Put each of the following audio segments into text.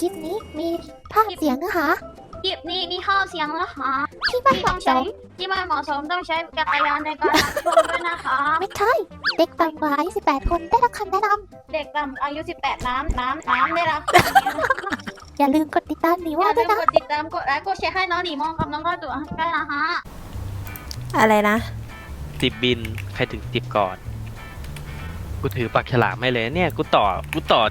คลิปนี้มีภาพเสียงนะคะคลิปนี้มีข้อเสียงแล้วค่ะที่ไม่ที่เหต้อมาะงสใช้มที่ไม่เหมาะสมต้องใช้จักรยานในการรับชมด้วยนะคะ ไม่ใช่ เด็กต่ำกว่าอายุ18 คนได้รับคำแนะนเด็กต่ำอายุ 18 น้ำน้ำน้ำได้รับำอย่าลืมกดติดตามหนีอว่าย่าด้ลืวยมนะ กดติดตามกดไลค์กดแชร์ให้น้องหนีมองกับน้องก็ตัวได้นะคะ อะไรนะ สิบบิน ใครถึงสิบก่อน กูถือปักฉลามให้เลยเนี่ย กูต่อ กูต่อ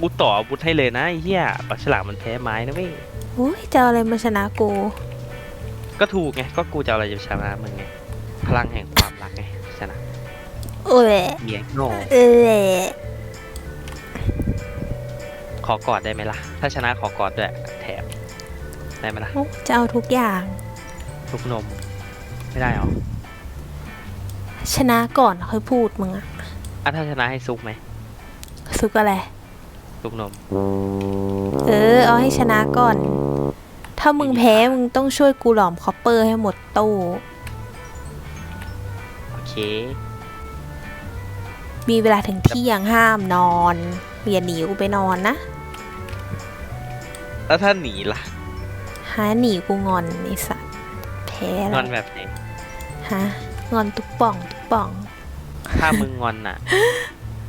กูต่ออาวุธให้เลยนะไอ้เหี้ยปักฉลามมันแพ้ไม้นะเว้ยโอ้ยจะเอาอะไรมาชนะกูก็ถูกไงก็กูจะเอาอะไรจะชนะมึงไงพลังแห่งความรักไงชนะโอ้ยเมียโง่เออขอกอดได้ไหมล่ะ ถ้าชนะขอกอดด้วยแถมได้ไหมล่ะโอ้จะเอาทุกอย่าง ทุกนม ไม่ได้หรอชนะก่อนค่อยพูดมึงอะอะถ้าชนะให้ซุกไหมซุกอะไร ซุกนม เออ เอาให้ชนะก่อน ถ้ามึงแพ้ มึงต้องช่วยกูหลอมคอปเปอร์ให้หมดตู้โอเค มีเวลาถึงเที่ยงห้ามนอนอย่าหนีกูไปนอนนะ แล้วถ้าหนีล่ะ หาหนีกูงอนไอสัตว์แพ้งแล้อวนแบบไหน ฮะ งอนทุกป่องทุกป่อง ถ้ามึงงอนน่ะ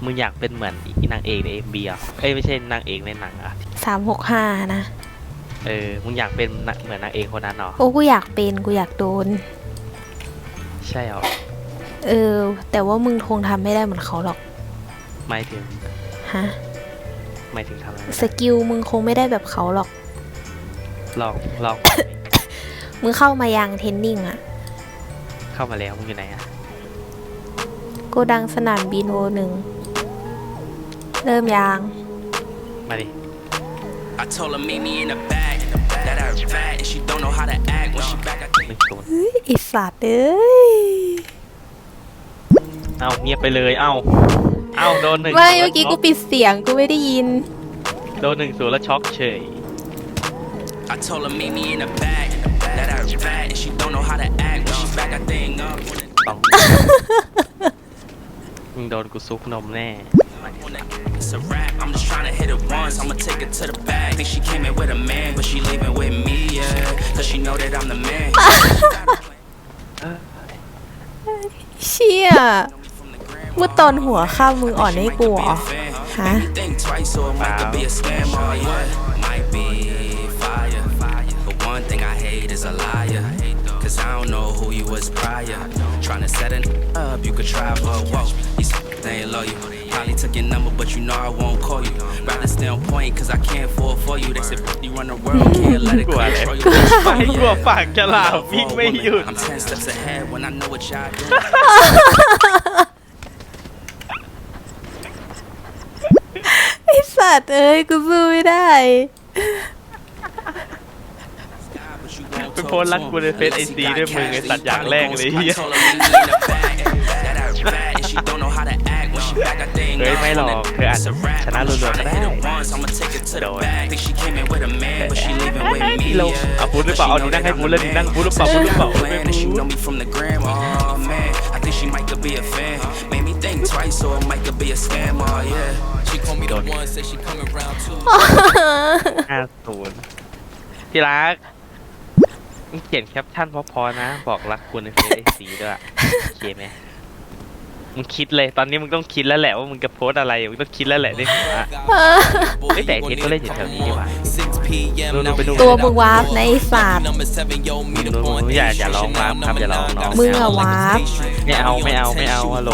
มึงอยากเป็นเหมือนอีนางเอกในเอ็มบีอะเอ้ยไม่ใช่นางเอกในหนังอะสามหกห้านะ เออ มึงอยากเป็นน่ะเหมือนนางเอกคนนั้นเหรอ โอ้กูอยากเป็นกูอยากโดน ใช่เหรอ เออ แต่ว่ามึงคงทำไม่ได้เหมือนเขาหรอก หมายถึง ฮะ หมายถึงทำอะไรไม่สได้กิลมึงคงไม่ได้แบบเขาหรอก ลอง ลอง มึงเข้ามายังเทรนนิ่งอะเข้ามาแล้วมึงอยู่ไหนอะโกดังสนามบินโอหนึ่ง เริ่มยังมาดิ I told her meet me in the back. That I fat and she don't know how to act. When she back, I หนึ่งศูนย์เฮ้ยไอสัตว์เอ้ย เอาเงียบไปเลยเอาเอาโดนหนึ่งไม่ศูนย์เมื่อกี้แล้วกูปิดเสียงกูไม่ได้ยิน โดนหนึ่งศูนย์แล้วช็อกเฉย I told her meet me in the back. That I fat and she don't know how to act. When she back, I think up. ต้อง มึงโดนกูซุกนมแน่ It's a rap. I'm just trying to hit it once. I'ma take it to the bag. Think she came in with a man, but she leaving with me, yeah. Cause she know that I'm the man. เชี่ยเมื่อตอนหัวข้ามมึงอ่อนให้กูเหรอ ฮะ Think twice or it might could be a scam, oh yeah. Might be fire. But one thing I hate is a liar. Cause I don't know who you was prior. Trying to set it up, you could try, but your number, but you know I won't call you. Rather stay on point, cause I can't fall for you. They said you run the world, can't let it กลัวอะไร control you. ไม่กลัวฝากฉลามวิ่งไม่หยุด I'm 10 steps ahead when I know what y'all do. ไอสัตว์เอ้ยกูสู้ไม่ได้ ไปโพสต์รักกูใน Face ID ด้วยมึงไอ้สัตว์อย่างแรกเลยเหี้ย เฮ้ยไม่หรอกเธออาจจะชนะรัวๆก็ได้โดนเราเอาพูดหรือเปล่าเอาดีนั่งให้พูดแล้วดีนั่งพูดหรือเปล่าพูดหรือเปล่าไม่พูด know me from the gram, oh man. I think she might could be a fan. Made me think twice, or it might could be a scam, oh yeah. She called me the one, said she coming round too. ห้าศูนย์ที่รักมึงเขียนแคปชั่นเพอๆนะ บอกรักคุณในเฟซไอซีด้วยโอเคไหม มึงคิดเลยตอนนี้มึงต้องคิดแล้วแหละว่ามึงจะโพสต์อะไรมึงต้องคิดแล้วแหละในหัว Hey, แต่ไอ้เทสก็เล่นอยู่แถวนี้นี่หว่า6 p.m. นู่นๆไปดูตัวมึงวาร์ปนะไอสัตว์ Number seven, yo, me the หนู point. ๆอย่าอย่าร้องวาร์ปครับอย่าร้องน้องมึงอะวาร์ปไม่เอาไม่เอาไม่เอาฮัลโหล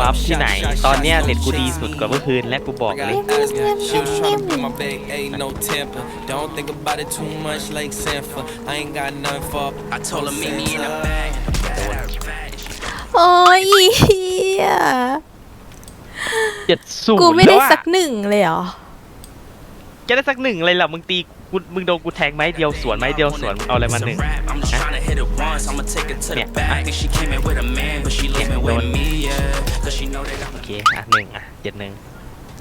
วาร์ปที่ไหน ตอนเนี้ยเน็ตกูดีสุดกว่าเมื่อคืนและกูบอกเลย ยอีเหี้ยเจ็ดศูนย์กูไม่ได้แล้วอะสักหนึ่งเลยเหรอ จะได้สักหนึ่งเลยเหรอมึงตีกูมึงโดนกูแทงไม้เดียวสวนไม้เดียวสวนมึงเอาอะไรมาหนึ่ง I'm just tryna hit it once. I'ma take it to the Yeah. bag. Think she came in with a man, but she living with me, yeah. Cause she know that I'm โอเคอะหนึ่งอะเจ็ดหนึ่ง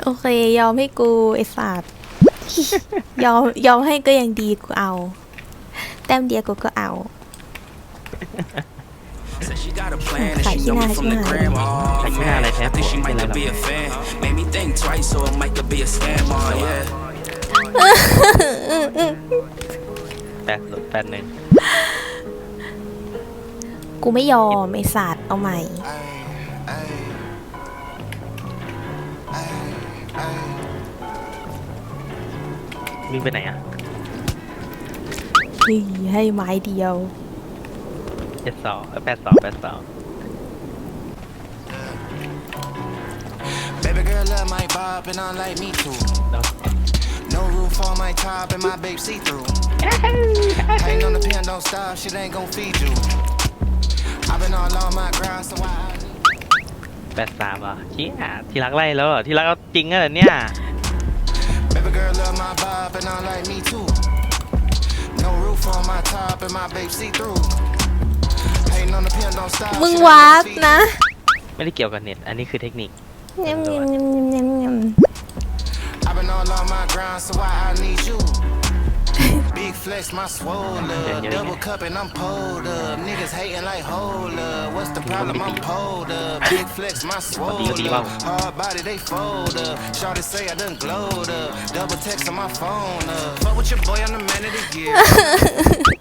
โอเค ยอมให้กูไอสัตว์ ยอมยอมให้ก็ยังดีกูเอา แต้มเดียวกูก็เอา Said she got a plan and Phải she khi know me nào from chứ the mà. gram. Oh Phải khi nào man, lại I thép think của she cái might này could là- be a fan. Made me think twice, so it might could be a scam. Oh yeah. แปดศูนย์แปดหนึ่งกูไม่ยอมไอสัตว์เอาใหม่ วิ่งไปไหนอะเฮ้ยให้ไม้เดียว เจ็ดสองแปดสองแปดสอง Baby girl love my bob and I like me too. No roof on my top and my babe see through. Hang on the pen, don't stop, shit ain't gon' feed you. I've been all on my grind, so I. แปดสามอะเชี่ยที่รักไล่แล้วเหรอที่รักเอาจริงอะเหรอเนี่ย Baby girl love my bob and I like me too. No roof on my top and my babe see through. มึง shit ain't วา gon' ร์ป feed นะไม่ได้เกี่ยวกับเน็ต อันนี้คือเทคนิคเงียบเงียบเงียบเงียบเงียบเงียบ I've been all on my grind, so why I need you? Big flex, my swole up. Double cup and I'm pulled up. Niggas hating like hold up. What's the problem? I'm pulled up. Big flex, my swole up. Hard body, they fold up. Shorty say I done glowed up. Double text on my phone up. Fuck with your boy, I'm the man of the year.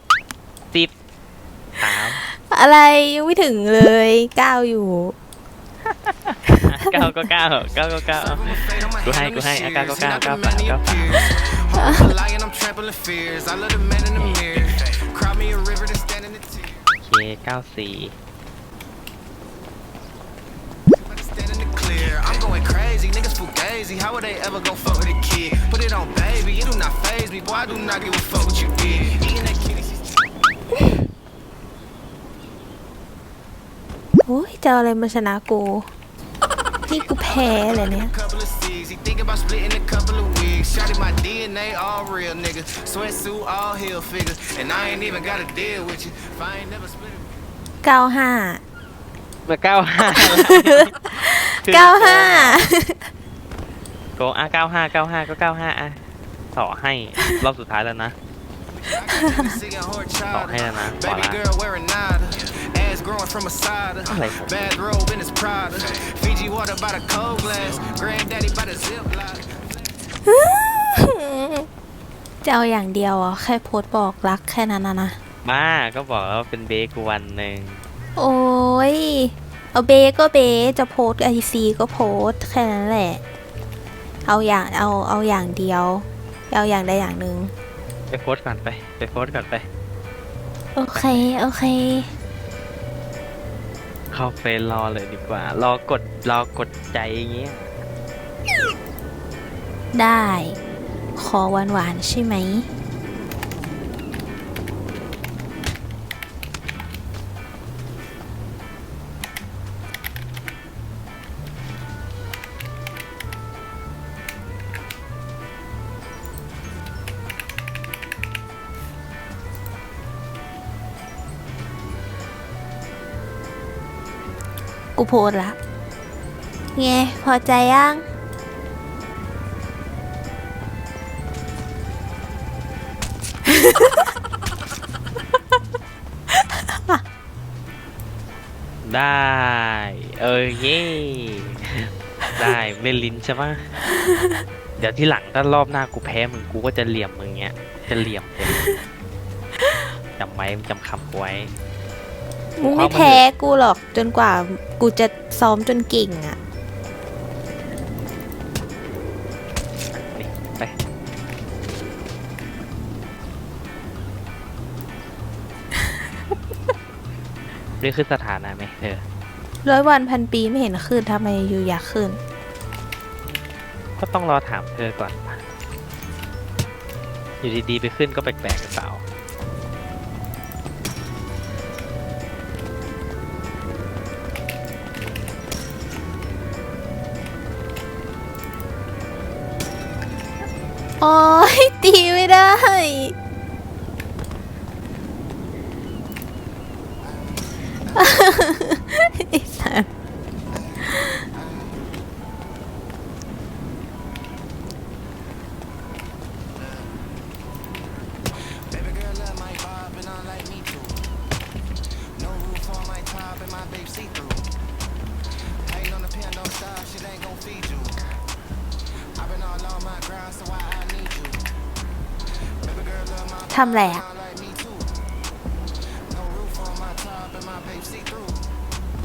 สิบสามอะไรยังไม่ถึงเลยก้าวอยู่ เก้าก็เก้าเก้าก็เก้า Go ahead, go ahead. I gotta go, go, go, go, go. I'm lying, I'm trampling fears. I love the man in the mirror. Cry me a river to stand in the tears. โอเคเก้าสี่ โอ้ยจะเอาอะไรมาชนะกูนี่กูแพ้เลยเนี่ย couple of C's. He think about splitting a couple of wigs. Shot my DNA, all real nigga. Sweatsuit, all heel figure. And I ain't even got to deal with you. If I ain't never split it. เก้าห้าเมื่อเก้าห้าเก้าห้าโกอะเก้าห้าเก้าห้าก็เก้าห้าอะต่อให้รอบสุดท้ายแล้วนะ Singing horchata. Oh, hell nah. Baby Voilà. girl wearing nada. Ass growing from a side. Like- Bathrobe in his Prada. Fiji water by the cold glass. Granddaddy by the zip lock. จะเอาอย่างเดียวอะแค่โพสต์บอกรักแค่นั้นนะนะ มาก็บอกแล้วว่าเป็นเบกวันหนึ่งโอ้ย เอาเบก็เบจะโพสไอซีก็โพสแค่นั้นแหละ เอาอย่างเอาเอาอย่างเดียว เอาอย่างใดอย่างหนึ่งไปโพสต์ก่อนไป ไปโพสต์ก่อนไป โอเค โอเค เข้าเฟซรอเลยดีกว่า รอกดรอกดใจอย่างเงี้ยได้ ขอหวานหวานๆใช่ไหม กูโพสละไงพอใจยังได้ เออเย่ได้ไม่ลิ้นใช่ปะเดี๋ยวที่หลังถ้ารอบหน้ากูแพ้มึงกูก็จะเหลี่ยมมึงเงี้ย จะเหลี่ยมเลยจำไว้จำคำไว้ มึงไม่แพ้กูหรอกจนกว่ากูจะซ้อมจนเก่งอะนี่ไปนี่คือสถานะไหมเธอร้อยวันพันปีไม่เห็นขึ้นทำไมอยู่อยากขึ้น ก็ต้องรอถามเธอก่อนปะอยู่ดีๆ ไปขึ้นก็แปลกๆหรือเปล่า โอ้ยตีไม่ได้ ทำอะไรอะ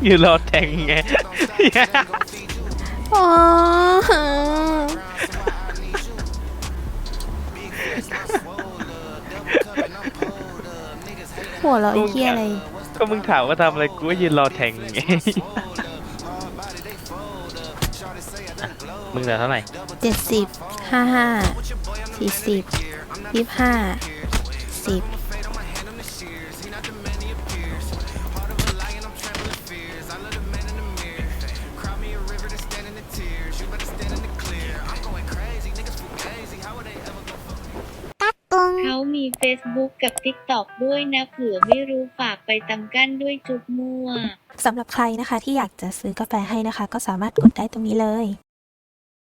ยืนรอแทงไง อ๋อหัวเราะไอ้เหี้ยอะไร ก็มึงถามว่าทำอะไรกูก็ยืนรอแทงไง มึงเหลือเท่าไหร่เจ็ดสิบห้าห้าสี่สิบยี่ห้า สิบเขามี Facebook กับ TikTok ด้วยนะเผื่อไม่รู้ฝากไปตำกั้นด้วยจุบมั่ว สำหรับใครนะคะที่อยากจะซื้อกาแฟให้นะคะ ก็สามารถกดได้ตรงนี้เลย